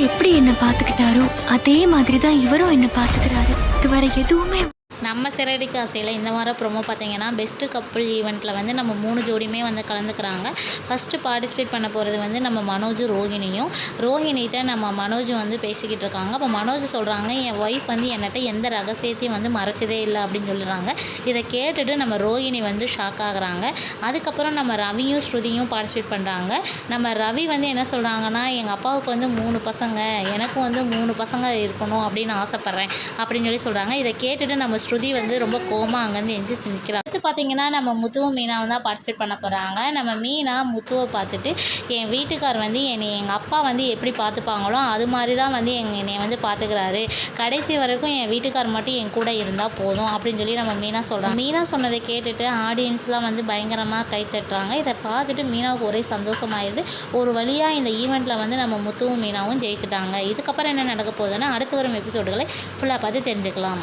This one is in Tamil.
எப்படி என்ன பார்த்துக்கிட்டாரோ அதே மாதிரி தான் இவரும் என்ன பாத்துக்கிறாரு இது வரை எதுவுமே நம்ம சிறடிக்கு ஆசையில் இந்த வாரம் ப்ரொமோ பார்த்தீங்கன்னா பெஸ்ட்டு கப்புள் ஈவெண்ட்டில் வந்து நம்ம மூணு ஜோடியுமே வந்து கலந்துக்கிறாங்க. ஃபஸ்ட்டு பார்ட்டிசிபேட் பண்ண போகிறது வந்து நம்ம மனோஜ் ரோஹிணியும். ரோஹிணிகிட்ட நம்ம மனோஜ் வந்து பேசிக்கிட்டு இருக்காங்க. அப்போ மனோஜ் சொல்கிறாங்க என் ஒய்ஃப் வந்து என்னட்ட எந்த ரகசியத்தையும் வந்து மறைச்சதே இல்லை அப்படின்னு சொல்லுறாங்க இதை கேட்டுட்டு நம்ம ரோஹிணி வந்து ஷாக் ஆகுறாங்க. அதுக்கப்புறம் நம்ம ரவியும் ஸ்ருதியும் பார்ட்டிசிபேட் பண்ணுறாங்க நம்ம ரவி வந்து என்ன சொல்கிறாங்கன்னா எங்கள் அப்பாவுக்கு வந்து மூணு பசங்க எனக்கும் வந்து மூணு பசங்க இருக்கணும் அப்படின்னு ஆசைப்பட்றேன் அப்படின்னு சொல்லி சொல்கிறாங்க இதை கேட்டுட்டு நம்ம ஸ்ருதி வந்து ரொம்ப கோமா அங்கேருந்து எஞ்சி நிற்கிறாங்க அடுத்து பார்த்தீங்கன்னா நம்ம முத்துவும் மீனாவும் தான் பார்ட்டிசிபேட் பண்ண போகிறாங்க நம்ம மீனா முத்துவை பார்த்துட்டு என் வீட்டுக்கார் வந்து என்னை எங்கள் அப்பா வந்து எப்படி பார்த்துப்பாங்களோ அது மாதிரி தான் வந்து எங்கள் என்னை வந்து பார்த்துக்கிறாரு. கடைசி வரைக்கும் என் வீட்டுக்கார் மட்டும் என் கூட இருந்தால் போதும் அப்படின்னு சொல்லி நம்ம மீனா சொல்கிறோம் மீனா சொன்னதை கேட்டுட்டு ஆடியன்ஸ்லாம் வந்து பயங்கரமாக கை தட்டுறாங்க. இதை பார்த்துட்டு மீனாவுக்கு ஒரே சந்தோஷமாயிருது ஒரு வழியாக இந்த ஈவெண்ட்டில் வந்து நம்ம முத்துவும் மீனாவும் ஜெயிச்சிட்டாங்க. இதுக்கப்புறம் என்ன நடக்க போகுதுன்னா அடுத்து வரும் எபிசோடுகளை ஃபுல்லாக பார்த்து தெரிஞ்சுக்கலாம்.